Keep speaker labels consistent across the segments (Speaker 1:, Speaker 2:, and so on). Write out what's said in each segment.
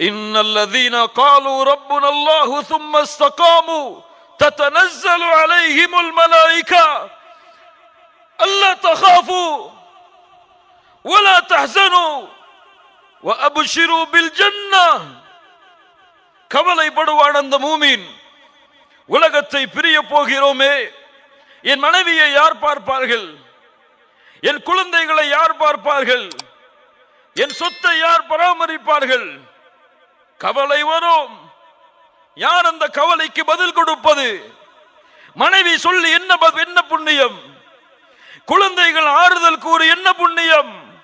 Speaker 1: إن الذين قالوا ربنا الله ثم استقاموا تتنزل عليهم الملائكة ألا تخافوا ولا تحزنوا وأبشروا بالجنة கவலைப்படுவான் அந்த மூமின் உலகத்தை பிரிய போகிறோமே என் மனைவியை யார் பார்ப்பார்கள் என் குழந்தைகளை யார் பார்ப்பார்கள் என் சொத்தை யார் பராமரிப்பார்கள் கவலை வரும். யார் அந்த கவலைக்கு பதில் கொடுப்பது? மனைவி சொல்லி என்ன என்ன புண்ணியம்? குழந்தைகள் ஆறுதல் கூறி என்ன புண்ணியம்?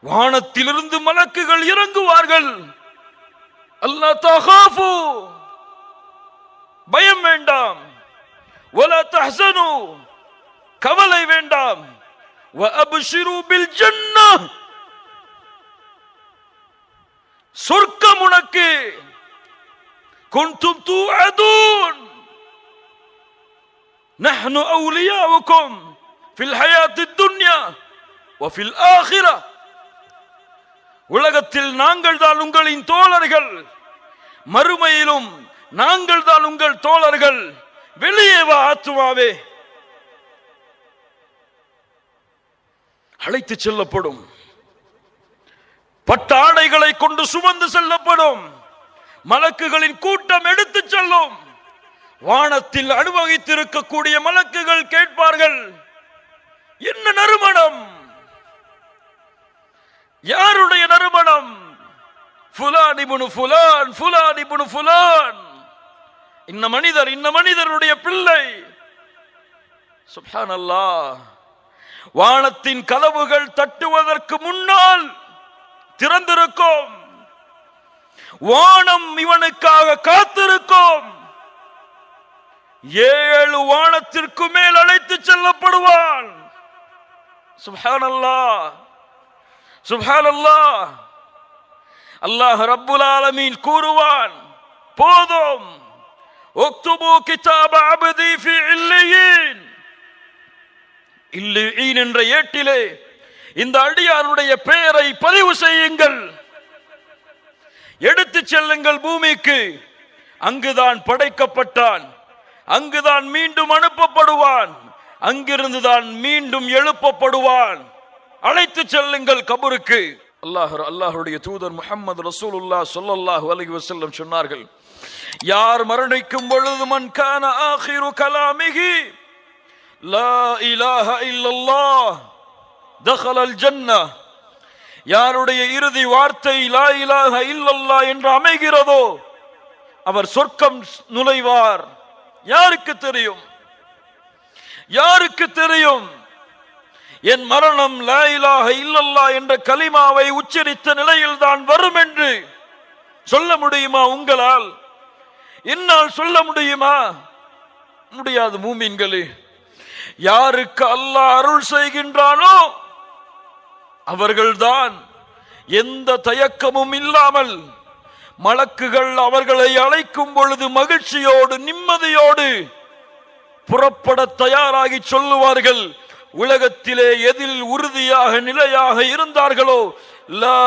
Speaker 1: வானத்திலிருந்து மலக்குகள் இறங்குவார்கள். அல்லா தகாஃபு. பயம் வேண்டாம். ஒலா தஹசனு. கவலை வேண்டாம். வஅப்ஷிரு பில் சொர்க்கம் உனக்கு كنتم توعدون نحن اولياؤكم في الحياه الدنيا وفي الاخره உலகத்தில் நாங்கள் தான் உங்களின் தோழர்கள் மறுமையிலும் நாங்கள் தான் உங்கள் தோழர்கள் வெளியே வா ஆத்துமாவே அழைத்து செல்லப்படும் பட்டாடைகளை கொண்டு சுமந்து செல்லப்படும். மலக்குகளின் கூட்டம் எடுத்து செல்லும். வானத்தில் அனுபவித்திருக்கக்கூடிய மலக்குகள் கேட்பார்கள் என்ன நறுமணம்? யாருடைய நறுமணம்? புலான் இப்னு ஃபுலான் ஃபுலான் இப்னு ஃபுலான். இந்த மனிதர் இந்த மனிதருடைய பிள்ளை. சுப்ஹானல்லாஹ். வானத்தின் கதவுகள் தட்டுவதற்கு முன்னால் திறந்திருக்கும். வானம் இவனுக்காக காத்திருக்கும். ஏழு வானத்திற்கு மேல் அழைத்து செல்லப்படுவான் சுப்ஹானல்லாஹ் சுப்ஹானல்லாஹ் அல்லாஹ் ரப்புல் ஆலமீன் கூறுவான் போதும். உக்துபு கிதாப அப்தி ஃபி இல்லியீன் என்ற ஏட்டிலே இந்த அடியாருடைய பெயரை பதிவு செய்யுங்கள். எடுத்து செல்லுங்கள் பூமிக்கு. அங்குதான் படைக்கப்பட்டான். அங்குதான் மீண்டும் அனுப்பப்படுவான். அங்கிருந்துதான் மீண்டும் எழுப்பப்படுவான். அழைத்து செல்லுங்கள் கபருக்கு. அல்லாஹ் அல்லாஹுடைய தூதர் முகமது ரசூலுல்லா சொல்லல்லாஹு அலி வசல்லம் சொன்னார்கள் யார் மரணிக்கும் பொழுது மன்கான ஆஹிரு ஆகிரு லா இலாஹ இல்லல்லாஹ். தஹலல் ஜன்னah யாருடைய இறுதி வார்த்தை லா இலாஹ இல்லல்லா என்று அமைகிறதோ அவர் சொர்க்கம் நுழைவார். யாருக்கு தெரியும்? யாருக்கு தெரியும்? என் மரணம் லா இலாக இல்லல்லா என்ற கலிமாவை உச்சரித்த நிலையில் தான் வரும் என்று சொல்ல முடியுமா உங்களால்? என்னால் சொல்ல முடியுமா? முடியாது மூமீன்களே. யாருக்கு அல்லாஹ் அருள் செய்கின்றானோ அவர்கள்தான் எந்த தயக்கமும் இல்லாமல் மலக்குகள் அவர்களை அழைக்கும் பொழுது மகிழ்ச்சியோடு நிம்மதியோடு புறப்பட தயாராகி சொல்லுவார்கள். உலகத்திலே எதில் உறுதியாக நிலையாக இருந்தார்களோ? லா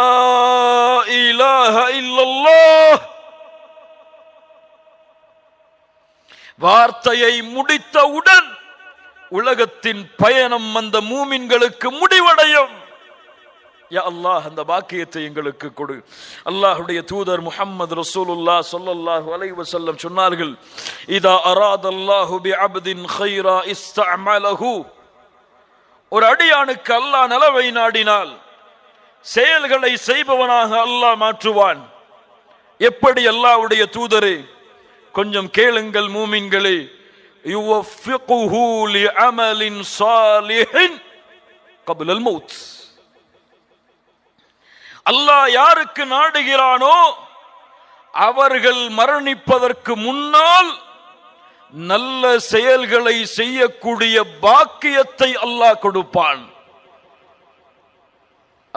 Speaker 1: வார்த்தையை முடித்தவுடன் உலகத்தின் பயணம் அந்த மூமின்களுக்கு முடிவடையும். யா அல்லாஹ் அந்த பாக்கியத்தை எங்களுக்கு கொடு. அல்லாஹுடைய தூதர் முஹம்மது ரசூலுல்லா சொல்லல்லாஹு அலை வசல்லம் சொன்னார்கள் இதா அராத் அல்லாஹு பி அப்தின் ஹைரா இஸ்தமலஹு ஒரு அடியானுக்கு அல்லாஹ் நலவை நாடினால் செயல்களை செய்பவனாக அல்லாஹ் மாற்றுவான். எப்படி அல்லாஹ்வுடைய தூதரே கொஞ்சம் கேளுங்கள் மூமின்களே. யுவஃபிகுஹு லிஅமலின் சாலிஹின் கபுல் அல் மௌத். அல்லாஹ் யாருக்கு நாடுகிறானோ அவர்கள் மரணிப்பதற்கு முன்னால் நல்ல செயல்களை செய்யக்கூடிய பாக்கியத்தை அல்லாஹ் கொடுப்பான்.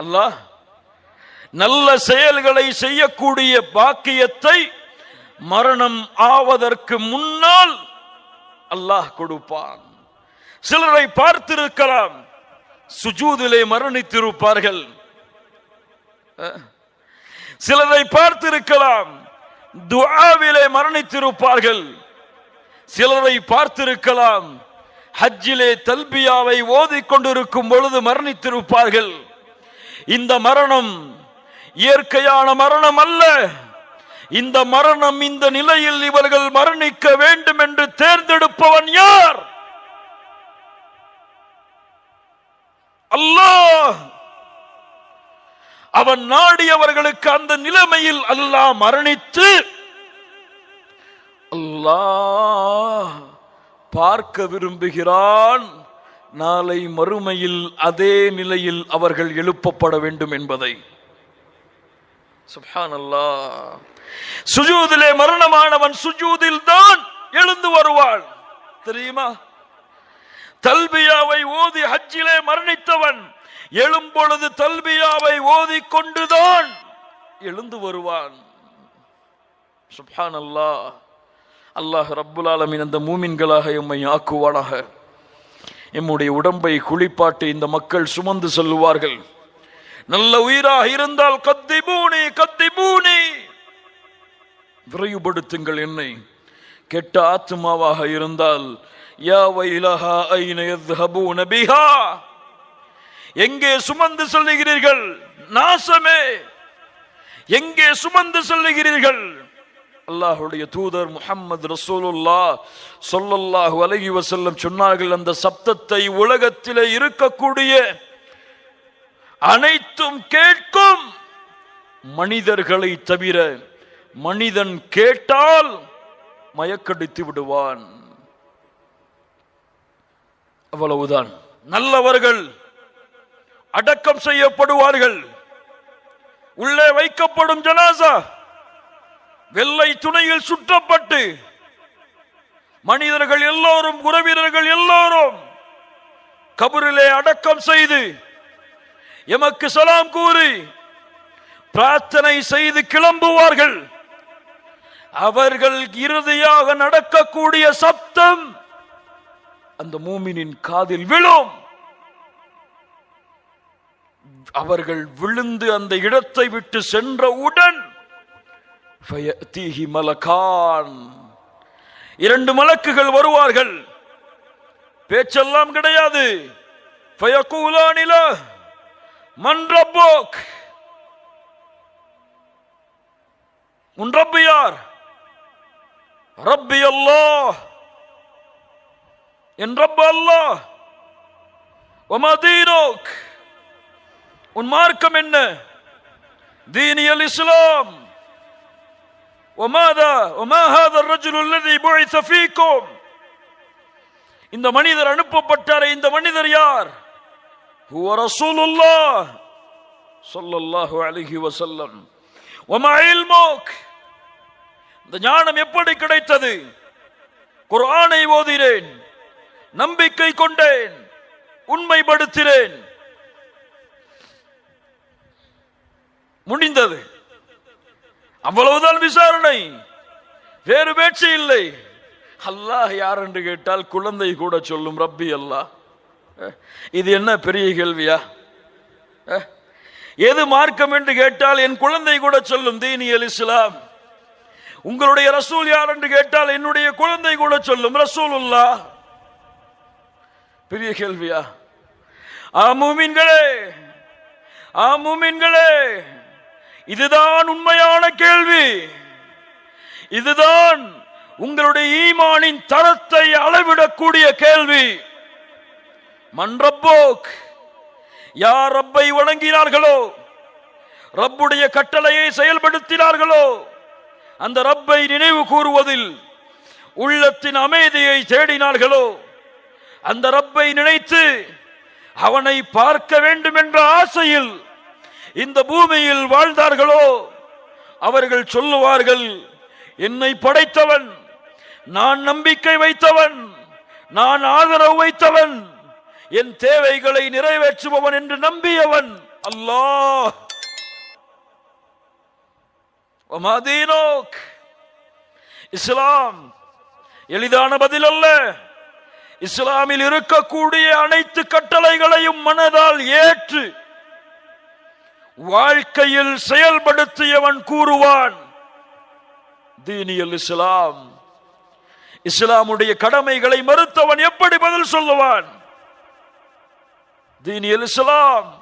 Speaker 1: அல்லாஹ் நல்ல செயல்களை செய்யக்கூடிய பாக்கியத்தை மரணம் ஆவதற்கு முன்னால் அல்லாஹ் கொடுப்பான். சிலரை பார்த்திருக்கலாம் சுஜூதிலே மரணித்திருப்பார்கள். சிலரை பார்த்திருக்கலாம். துஆவிலே மரணித்திருப்பார்கள். சிலரை பார்த்திருக்கலாம். ஹஜ்ஜிலே தல்பியாவை ஓதிக் கொண்டிருக்கும் பொழுது மரணித்திருப்பார்கள். இந்த மரணம் இயற்கையான மரணம் அல்ல. இந்த மரணம் இந்த நிலையில் இவர்கள் மரணிக்க வேண்டும் என்று தேர்ந்தெடுப்பவன் யார்? அல்லாஹ்! அவன் நாடியவர்களுக்கு அந்த நிலைமையில் அல்லாஹ் மரணித்து அல்லாஹ் பார்க்க விரும்புகிறான். நாளை மறுமையில் அதே நிலையில் அவர்கள் எழுப்பப்பட வேண்டும் என்பதை. சுப்ஹானல்லாஹ். சுஜூதிலே மரணமானவன் சுஜூதில் தான் எழுந்து வருவான். தெரியுமா? தல்பியாவை ஓதி ஹஜ்ஜிலே மரணித்தவன். எழும்பொழுது தல்பியாவை ஓதிக்கொண்டுதான் எழுந்து வருவான். சுப்ஹான் அல்லாஹ் அல்லாஹ் ரப்புல் ஆலமின் அந்த மூமின்களாக எம்மை ஆக்குவானாக. எம்முடைய உடம்பை குளிப்பாட்டி இந்த மக்கள் சுமந்து செல்லுவார்கள். நல்ல உயிராக இருந்தால் கத்தி பூனி கத்தி பூனி விரைவுபடுத்துங்கள் என்னை. கெட்ட ஆத்மாவாக இருந்தால் யா வைலஹா ஐன யத்ஹபூன பிஹா. எங்கே சுமந்து செல்லுகிறீர்கள்? நாசமே. எங்கே சுமந்து செல்லுகிறீர்கள்? அல்லாஹுடைய தூதர் முகம்மது ரசூலுல்லா சொல்லல்லாஹு அலகி வசல்லம் சொன்னார்கள் அந்த சப்தத்தை உலகத்திலே இருக்கக்கூடிய அனைத்தும் கேட்கும். மனிதர்களை தவிர மனிதன் கேட்டால் மயக்கடித்து விடுவான். அவ்வளவுதான். நல்லவர்கள் அடக்கம் செய்யப்படுவார்கள். உள்ளே வைக்கப்படும் ஜனாசா வெள்ளை துணையில் சுற்றப்பட்டு மனிதர்கள் எல்லோரும் உறவினர்கள் எல்லோரும் கபரிலே அடக்கம் செய்து எமக்கு சலாம் கூறி பிரார்த்தனை செய்து கிளம்புவார்கள். அவர்கள் இறுதியாக நடக்கக்கூடிய சப்தம் அந்த மூமினின் காதில் விழும். அவர்கள் விழுந்து அந்த இடத்தை விட்டு சென்றவுடன் மலகான். இரண்டு மலக்குகள் வருவார்கள். பேச்செல்லாம் கிடையாது. உன் ரப்பு யார்? ரப்பி அல்லாஹ். என் ரப்ப அல்லாஹ். ஒமா உன் மார்க்கம் என்ன தீனியல் இஸ்லாம் وماذا وما هذا الرجل الذي بعث فيكم இந்த மனிதர் அனுப்பப்பட்டாரே இந்த மனிதர் யார் هو رسول الله صلى الله عليه وسلم وما علمك இந்த ஞானம் எப்படி கிடைத்தது குர்ஆனை ஓதினேன் நம்பிக்கை கொண்டேன் உண்மைப்படுத்தினேன் முடிந்தது. அவ்வளவுதான் விசாரணை. வேறு பேச்சு இல்லை. அல்லாஹ் யார் என்று கேட்டால் குழந்தை கூட சொல்லும் ரப்பி அல்லாஹ். இது என்ன பெரிய கேள்வியா? எது மார்க்கம் என்று கேட்டால் என் குழந்தை கூட சொல்லும் தீனி இஸ்லாம். உங்களுடைய ரசூல் யார் என்று கேட்டால் என்னுடைய குழந்தை கூட சொல்லும் ரசூலுல்லா பெரிய கேள்வியா? ஆமூமின்களே ஆமூமின்களே இதுதான் உண்மையான கேள்வி. இதுதான் உங்களுடைய ஈமானின் தரத்தை அளவிடக்கூடிய கேள்வி. மன்றப்போக் யார் ரப்பை வணங்கினார்களோ ரப்புடைய கட்டளையை செயல்படுத்தினார்களோ அந்த ரப்பை நினைவு கூறுவதில் உள்ளத்தின் அமைதியை தேடினார்களோ அந்த ரப்பை நினைத்து அவனை பார்க்க வேண்டும் என்ற ஆசையில் இந்த பூமியில் வாழ்ந்தார்களோ? அவர்கள் சொல்லுவார்கள் என்னை படைத்தவன் நான் நம்பிக்கை வைத்தவன் நான் ஆதரவு வைத்தவன் என் தேவைகளை நிறைவேற்றுபவன் என்று நம்பியவன் அல்லாஹ். இஸ்லாம் எளிதான பதில் அல்ல. இஸ்லாமில் இருக்கக்கூடிய அனைத்து கட்டளைகளையும் மனதால் ஏற்று வாழ்க்கையில் செயல்படுத்தியவன் கூறுவான். தீனியல் இஸ்லாம். இஸ்லாமுடைய கடமைகளை மறுத்தவன் எப்படி பதில் சொல்லுவான்? தீனியல் இஸ்லாம்.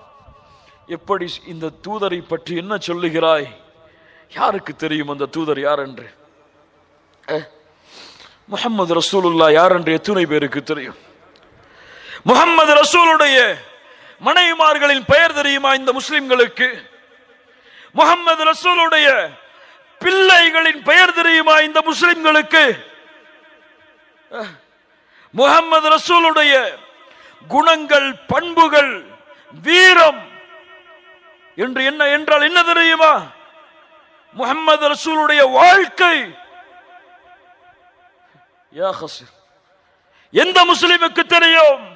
Speaker 1: எப்படி இந்த தூதரை பற்றி என்ன சொல்லுகிறாய்? யாருக்கு தெரியும் அந்த தூதர் யார் என்று முகமது ரசூலுல்லா யார் என்று எத்தனை பேருக்கு தெரியும்? முகமது ரசூலுடைய மனைவிமார்களின் பெயர் தெரியுமா இந்த முஸ்லிம்களுக்கு? முகமது ரசூலுடைய பிள்ளைகளின் பெயர் தெரியுமா இந்த முஸ்லிம்களுக்கு? முகமது ரசூலுடைய குணங்கள் பண்புகள் வீரம் என்று என்ன என்றால் என்ன தெரியுமா? முகமது ரசூலுடைய வாழ்க்கை. எந்த முஸ்லிமுக்கு தெரியும்?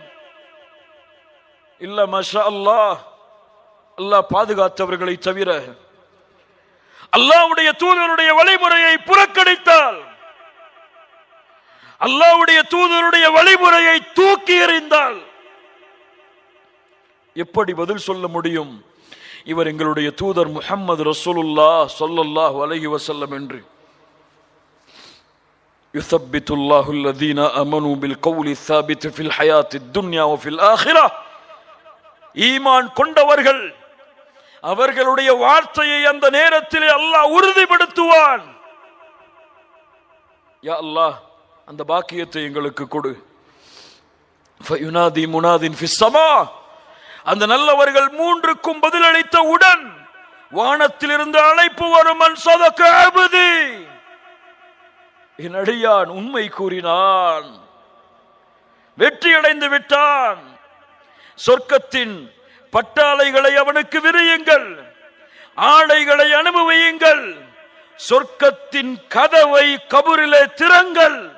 Speaker 1: இல்ல மஷா அல்லாஹ் அல்லாஹ் பாதுகாத்தவர்களை தவிர அல்லாஹ்வுடைய தூதருடைய வழிமுறையை புறக்கணித்தால் அல்லாஹ்வுடைய தூதருடைய வழிமுறையை தூக்கி எறிந்தால் எப்படி பதில் சொல்ல முடியும் இவர் எங்களுடைய தூதர் முஹம்மது ரசூலுல்லா ஸல்லல்லாஹு அலைஹி வஸல்லம் என்று يثبت الله الذين امنوا بالقول الثابت في الحياه الدنيا وفي الاخره ஈமான் கொண்டவர்கள். அவர்களுடைய வார்த்தையை அந்த நேரத்திலே அல்லாஹ் உறுதிப்படுத்துவான். யா அல்லாஹ் அந்த பாக்கியத்தை எங்களுக்கு கொடு. ஃபயுனாதி முனாதின் ஃபிஸ்ஸமா அந்த நல்லவர்கள் மூன்றுக்கும் பதிலளித்த உடன் வானத்திலிருந்து அழைப்பு வரும் மன் சதக அபதி. என் அடியான் உண்மை கூறினான். வெற்றி அடைந்து விட்டான். சொர்க்கத்தின் பட்டாளைகளை அவனுக்கு விரியுங்கள் ஆடைகளை அனுபவியுங்கள் சொர்க்கத்தின் கதவை கபூரிலே திறங்கள்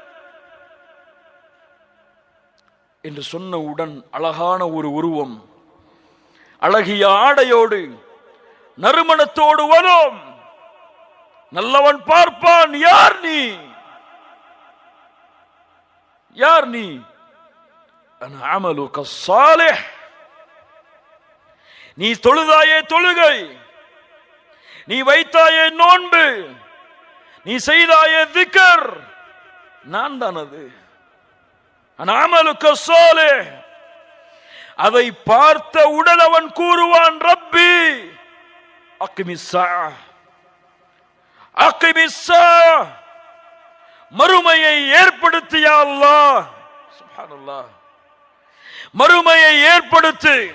Speaker 1: என்று சொன்னவுடன் அழகான ஒரு உருவம். அழகிய ஆடையோடு நறுமணத்தோடு வரும். நல்லவன் பார்ப்பான் யார் நீ? யார் நீ? அமலு கசாலே நீ தொழுதாயே தொழுகை. நீ வைத்தாயே நோன்பு. நீ செய்தாயே திக்கர். நான் தானது அது. சோலே. அதை பார்த்த உடல் அவன் கூறுவான் ரப்பி அக்கிமிசா அக்கிமிசா மறுமையை ஏற்படுத்தியா அல்லா சுபான் அல்லாஹ் மறுமையை ஏற்படுத்து.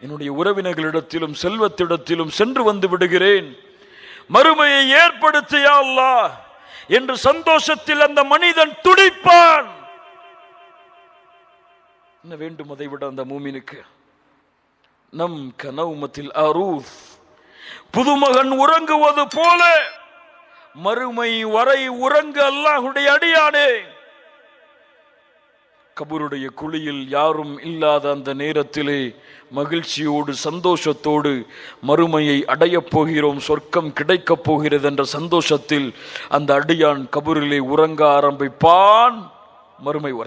Speaker 1: என்னுடைய உறவினர்களிடத்திலும் செல்வத்திடத்திலும் சென்று வந்து விடுகிறேன். மறுமையை ஏற்படுத்தியா அல்லா என்று சந்தோஷத்தில் அந்த மனிதன் துடிப்பான். என்ன வேண்டும் அதை விட அந்த மூமினுக்கு? நம் கனவுமத்தில் அரூஃப் புதுமகன் உறங்குவது போல. மறுமை வரை உறங்க அல்லாஹுடைய அடியானே. கபருடைய குழியில் யாரும் இல்லாத அந்த நேரத்திலே மகிழ்ச்சியோடு சந்தோஷத்தோடு மறுமையை அடையப் போகிறோம் சொர்க்கம் கிடைக்கப் போகிறது என்ற சந்தோஷத்தில் அந்த அடியான் கபூரிலே உறங்க ஆரம்பிப்பான் மறுமை வரை.